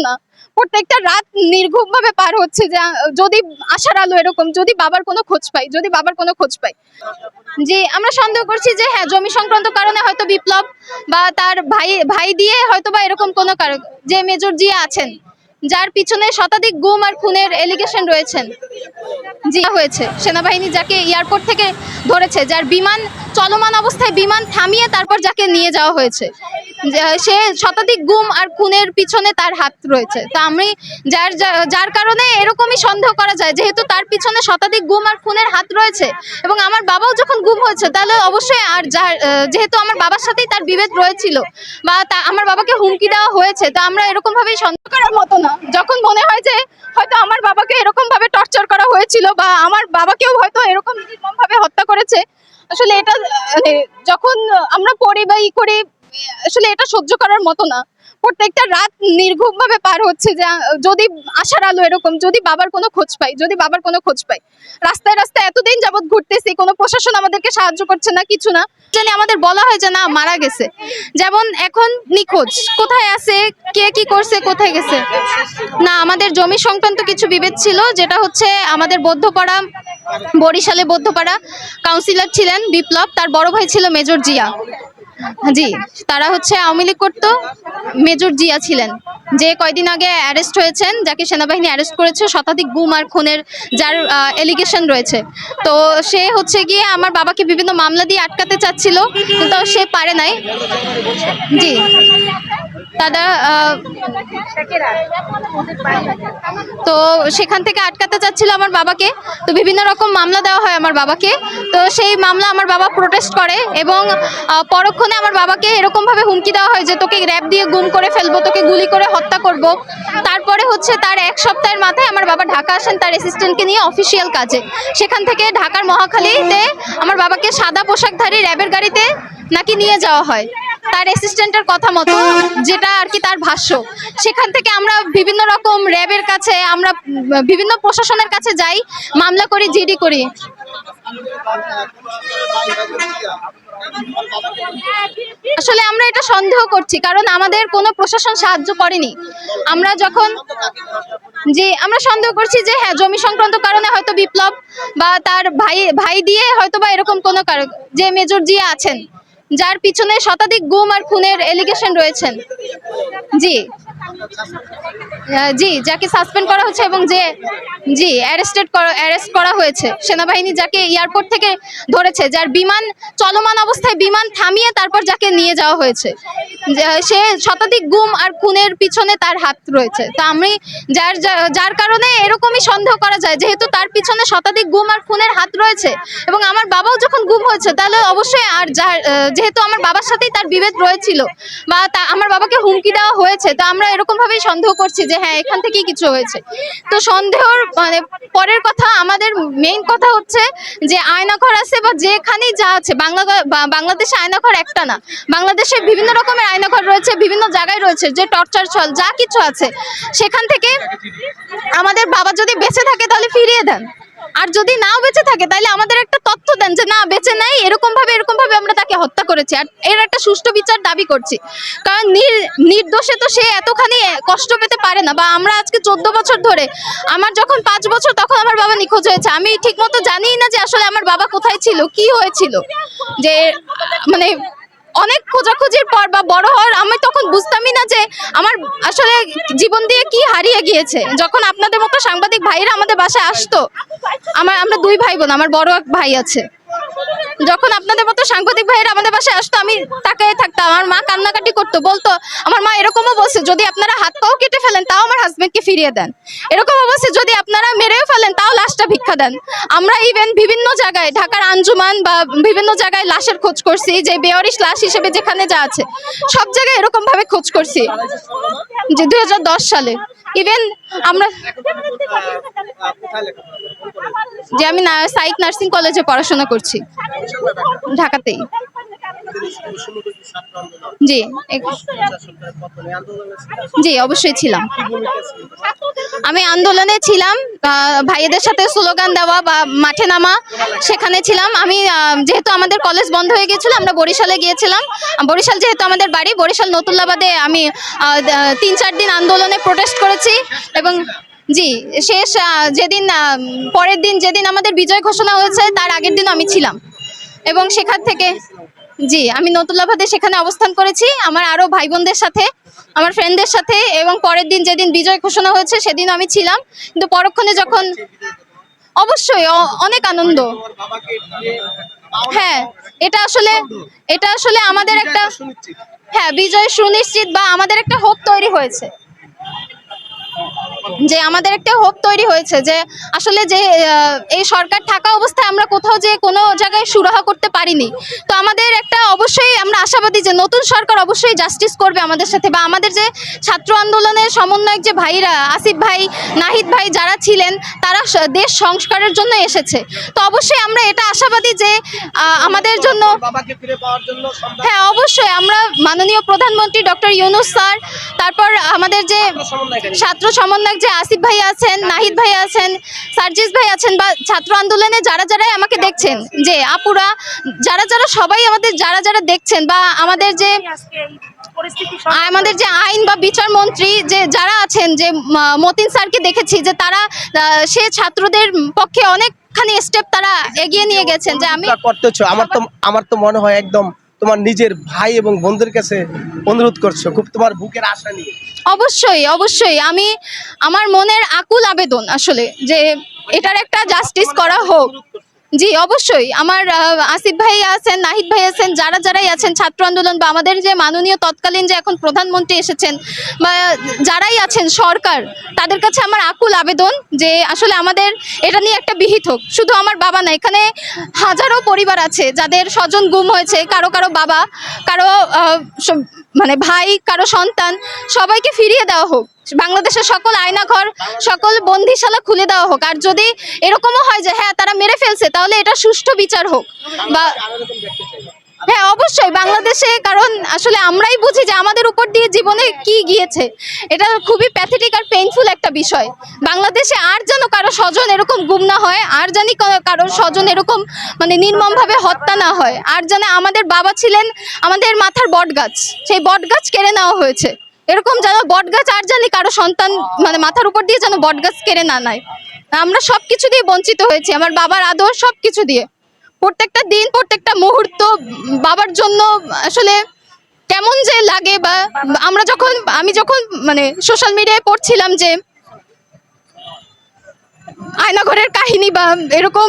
না। প্রত্যেকটা রাত নির্ঘুম ভাবে পার হচ্ছে যে, যদি আশার আলো এরকম, যদি বাবার কোনো খোঁজ পাই, যদি বাবার কোনো খোঁজ পাই। জি আমরা সন্দেহ করছি যে হ্যাঁ জমি সংক্রান্ত কারণে হয়তো বিপ্লব বা তার ভাই ভাই দিয়ে হয়তো বা এরকম কোনো কারণ, যে মেজর জিয়া আছেন, যার পিছনে শতাধিক গুম আর খুনের এলিগেশন রয়েছেন, জি হয়েছে। সেনাবাহিনী যাকে এয়ারপোর্ট থেকে ধরেছে, যার বিমান, চলমান অবস্থায় বিমান থামিয়ে তারপর যাকে নিয়ে যাওয়া হয়েছে। যা- সে শতাধিক গুম আর খুনের পিছনে তার হাত রয়েছে। তো আমি যার যার কারণে এরকমই সন্দেহ করা যায়, যেহেতু তার পিছনে শতাধিক গুম আর খুনের হাত রয়েছে এবং আমার বাবাও যখন গুম হয়েছে, তাহলে অবশ্যই আর যার যেহেতু আমার বাবার সাথেই তার বিভেদ রয়েছিল বা তা, আমার বাবাকে হুমকি দেওয়া হয়েছে, তো আমরা এরকম ভাবেই সন্দেহ করার মতো না। যখন মনে হয় যে, হয়তো আমার বাবাকে এরকম ভাবে টর্চার করা হয়েছিল বা আমার বাবাকেও হয়তো এরকম নির্মম ভাবে হত্যা করেছে, আসলে এটা মানে যখন আমরা পড়ি বা ই করি আসলে এটা সহ্য করার মতো না। প্রত্যেকটা রাত নির্ঘুম ভাবে পার হচ্ছে যে, যদি আশার আলো এরকম, যদি বাবার কোনো খোঁজ পাই, যদি বাবার কোনো খোঁজ পাই। রাস্তায় রাস্তায় এতদিন যাবত ঘুরতেছি, কোনো প্রশাসন আমাদেরকে সাহায্য করছে না, কিছু না। জানি আমাদের বলা হয় যে, না, মারা গেছে। যেমন এখন নিখোঁজ। কোথায় আছে? কে কি করছে? কোথায় গেছে? না, আমাদের জমি সংক্রান্ত কিছু বিভেদ ছিল, যেটা হচ্ছে আমাদের বৌদ্ধপাড়া, বরিশালে বৌদ্ধপাড়া। কাউন্সিলর ছিলেন বিপ্লব, তার বড় ভাই ছিল মেজর জিয়া। জি, তারা হচ্ছে আওয়ামী লীগ করতো। মেজর জিয়া ছিলেন, যে কয়দিন আগে অ্যারেস্ট হয়েছেন, যাকে সেনাবাহিনী অ্যারেস্ট করেছে, শতাধিক গুম আর খুনের, যার এলিগেশন রয়েছে। তো সে হচ্ছে গিয়ে আমার বাবাকে বিভিন্ন মামলা দিয়ে আটকাতে চাচ্ছিল, কিন্তু সে পারে নাই। জি। তারা তো সেখান থেকে আটকাতে চাচ্ছিল আমার বাবাকে। তো বিভিন্ন রকম মামলা দেওয়া হয় আমার বাবাকে। তো সেই মামলা আমার বাবা প্রোটেস্ট করে এবং পরক্ষণে আমার বাবাকে এরকমভাবে হুমকি দেওয়া হয় যে, তোকে র্যাব দিয়ে গুম করে ফেলব, তোকে গুলি করে হত্যা করব। তারপরে হচ্ছে তার এক সপ্তাহের মাথায় আমার বাবা ঢাকা আসেন তার অ্যাসিস্ট্যান্টকে নিয়ে অফিসিয়াল কাজে। সেখান থেকে ঢাকার মহাখালীতে আমার বাবাকে সাদা পোশাকধারী র্যাবের গাড়িতে নাকি নিয়ে যাওয়া হয়। তার অ্যাসিস্ট্যান্টের কথা মতো, যেটা আর কি তার ভাষ্য। সেখান থেকে আমরা বিভিন্ন রকম র্যাবের কাছে, আমরা বিভিন্ন প্রশাসনের কাছে যাই, মামলা করি, জিডি করি। আসলে আমরা এটা সন্দেহ করছি, কারণ আমাদের কোনো প্রশাসন সাহায্য করেনি। আমরা যখন যে, আমরা সন্দেহ করছি যে হ্যাঁ জমি সংক্রান্ত কারণে হয়তো বিপ্লব বা তার ভাই ভাই দিয়ে হয়তো বা এরকম কোনো কারণ যে মেজর জিয়া আছেন যার পিছনে শতাধিক গুম আর খুনের এলিগেশন রয়েছেন। জি। জি, যাকে সাসপেন্ড করা হচ্ছে এবং যে, জি অ্যারেস্টেড অ্যারেস্ট করা হয়েছে। সেনাবাহিনী যাকে এয়ারপোর্ট থেকে ধরেছে, যার বিমান চলমান অবস্থায় বিমান থামিয়ে তারপর যাকে নিয়ে যাওয়া হয়েছে। সে শতাধিক গুম আর খুনের পিছনে তার হাত রয়েছে। তা আমি যার যার কারণে এরকমই সন্দেহ করা যায়, যেহেতু তার পিছনে শতাধিক গুম আর খুনের হাত রয়েছে এবং আমার বাবাও যখন গুম হয়েছে, তাহলে অবশ্যই আর যার যেহেতু আমার বাবার সাথেই তার বিভেদ রয়েছিল বা আমার বাবাকে হুমকি দেওয়া হয়েছে, তো আমরা এরকম ভাবেই সন্দেহ করছি যে হ্যাঁ এখান থেকেই কিছু হয়েছে। তো সন্দেহর মানে পরের কথা, আমাদের মেইন কথা হচ্ছে যে আয়নাঘর আছে বা যেখানেই যা আছে, বাংলা বাংলাদেশে আয়নাঘর একটা না। বাংলাদেশে বিভিন্ন রকমের আয়নাঘর রয়েছে, বিভিন্ন জায়গায় রয়েছে, যে টর্চার ছল, যা কিছু আছে। সেখান থেকে আমাদের বাবা যদি বেঁচে থাকে তাহলে ফিরিয়ে দেন। আর যদি নাও বেঁচে থাকে, তাহলে আমাদের একটা তথ্য দেন যে না, বেঁচে নাই, এরকম ভাবে এরকম ভাবে আমরা তাকে হত্যা করেছি। আর এর একটা সুষ্ঠু বিচার দাবি করছি। কারণ নির- নির্দোষে তো সে এতখানি কষ্ট পেতে পারে না। বা আমরা আজকে চোদ্দ বছর ধরে, আমার যখন পাঁচ বছর, তখন আমার বাবা নিখোঁজ হয়েছে। আমি ঠিক মতো জানিই না যে আসলে আমার বাবা কোথায় ছিল, কি হয়েছিল। যে মানে অনেক খোঁজাখুঁজির পর বা বড় হওয়ার আমি তখন বুঝতামই না যে আমার আসলে জীবন দিয়ে কি হারিয়ে গিয়েছে। যখন আপনাদের মতো সাংবাদিক ভাইরা আমাদের বাসায় আসতো, আমার, আমরা দুই ভাই বোন, আমার বড় এক ভাই আছে। যখন আপনাদের মতো সাংবাদিক ভাইয়ের আমাদের বাসায় আসতো, আমি তাকায় থাকতাম। আমার মা কান্নাকাটি করতো, বলতো, আমার মা এরকমও বলছে, যদি আপনারা হাত পাও কেটে ফেলেন, তাও আমার হাজবেন্ডকে ফিরিয়ে দেন। এরকম বলছে, যদি আপনারা মেরেও ফেলেন, তাও লাশটা ভিক্ষা দেন। আমরা ইভেন বিভিন্ন জায়গায়, ঢাকার আঞ্জুমান বা বিভিন্ন জায়গায় লাশের খোঁজ করছি, যে বেয়ারিশ লাশ হিসেবে যেখানে যা আছে, সব জায়গায় এরকম ভাবে খোঁজ করছি, যে দুই হাজার দশ সালে। ইভেন আমরা যে আমি সাইক নার্সিং কলেজে পড়াশোনা করছি। ঢাকাতেই। জি জি, অবশ্যই ছিলাম। আমি আন্দোলনে ছিলাম ভাইয়েদের সাথে স্লোগান দেওয়া বা মাঠে নামা, সেখানে ছিলাম। আমি যেহেতু আমাদের কলেজ বন্ধ হয়ে গিয়েছিল, আমরা বরিশালে গিয়েছিলাম। বরিশাল যেহেতু আমাদের বাড়ি, বরিশাল নতুল্লাবাদে আমি তিন চার দিন আন্দোলনে প্রোটেস্ট করেছি এবং জি, শেষ যেদিন পরের দিন যেদিন আমাদের বিজয় ঘোষণা হয়েছে, তার আগের দিন আমি ছিলাম। এবং সেখান থেকে, জি, আমি নতুল্লাবাদে সেখানে অবস্থান করেছি। আমার আরও ভাই বোনদের সাথে, আমার ফ্রেন্ডদের সাথে, এবং পরের দিন যেদিন বিজয় ঘোষণা হয়েছে সেদিন আমি ছিলাম। কিন্তু পরক্ষণে যখন, অবশ্যই অনেক আনন্দ। হ্যাঁ এটা আসলে এটা আসলে আমাদের একটা হ্যাঁ বিজয় সুনিশ্চিত বা আমাদের একটা হোপ তৈরি হয়েছে। যে আমাদের একটা হোপ তৈরি হয়েছে যে আসলে যে এই সরকার থাকা অবস্থায় আমরা কোথাও যে কোনো জায়গায় সুরাহা করতে পারিনি। তো আমাদের একটা অবশ্যই আমরা আশাবাদী যে নতুন সরকার অবশ্যই জাস্টিস করবে আমাদের সাথে বা আমাদের যে ছাত্র আন্দোলনের সমন্বয়ক যে ভাইরা আসিফ ভাই নাহিদ ভাই যারা ছিলেন তারা দেশ সংস্কারের জন্য এসেছে। তো অবশ্যই আমরা এটা আশাবাদী যে আমাদের জন্য হ্যাঁ অবশ্যই আমরা মাননীয় প্রধানমন্ত্রী ডক্টর ইউনুস স্যার তারপর আমাদের যে ছাত্র সমন্বয়ক যে আসিফ ভাই আছেন নাহিদ ভাই আছেন সার্জিস ভাই আছেন বা ছাত্র আন্দোলনে যারা যারাই আমাকে দেখছেন যে আপুরা যারা যারা সবাই আমাদের যারা যারা দেখছেন বা আমাদের যে আমাদের যে আইন বা বিচার মন্ত্রী যে যারা আছেন যে মতিন স্যারকে দেখেছি যে তারা সে ছাত্রদের পক্ষে অনেকখানি স্টেপ তারা এগিয়ে নিয়ে গেছেন যে আমি করতেছো। আমার তো আমার তো মনে হয় একদম তোমার নিজের ভাই এবং বন্ধুর কাছে অনুরোধ করছ, খুব তোমার বুকের আশা নিয়ে। অবশ্যই অবশ্যই। আমি, আমার মনের আকুল আবেদন আসলে যে এটার একটা জাস্টিস করা হোক। জি, অবশ্যই। আমার আসিফ ভাই আছেন, নাহিদ ভাই আছেন, যারা যারাই আছেন, ছাত্র আন্দোলন বা আমাদের যে মাননীয় তৎকালীন যে এখন প্রধানমন্ত্রী এসেছেন বা যারাই আছেন সরকার, তাদের কাছে আমার আকুল আবেদন যে আসলে আমাদের এটা নিয়ে একটা বিহিত হোক। শুধু আমার বাবা না, এখানে হাজারো পরিবার আছে যাদের স্বজন গুম হয়েছে, কারও কারও বাবা, কারও মানে ভাই, কারও সন্তান, সবাইকে ফিরিয়ে দেওয়া হোক। বাংলাদেশের সকল আয়নাঘর, সকল বন্দিশালা খুলে দেওয়া হোক। আর যদি এরকমও হয় যে হ্যাঁ তারা মেরে ফেলছে, তাহলে এটা সুষ্ঠু বিচার হোক। বা হ্যাঁ অবশ্যই বাংলাদেশে, কারণ আসলে আমরাই বুঝি যে আমাদের উপর দিয়ে জীবনে কি গিয়েছে। এটা খুবই প্যাথেটিক আর পেইনফুল একটা বিষয়। বাংলাদেশে আর যেন কারও স্বজন এরকম গুম না হয়, আর জানি কারও স্বজন এরকম মানে নির্মমভাবে হত্যা না হয়, আর জানে আমাদের বাবা ছিলেন আমাদের মাথার বট গাছ সেই বট গাছ কেড়ে নেওয়া হয়েছে। এরকম যেন বট গাছ আর জানি কারও সন্তান মানে মাথার উপর দিয়ে যেন বট গাছ কেড়ে না নেয়। আমরা সব কিছু দিয়ে বঞ্চিত হয়েছি, আমার বাবার আদর সব কিছু দিয়ে। প্রত্যেকটা দিন, প্রত্যেকটা মুহূর্ত বাবার জন্য আসলে কেমন যে লাগে বা আমরা যখন, আমি যখন মানে সোশ্যাল মিডিয়ায় পড়ছিলাম যে আয়নাঘরের কাহিনী বা এরকম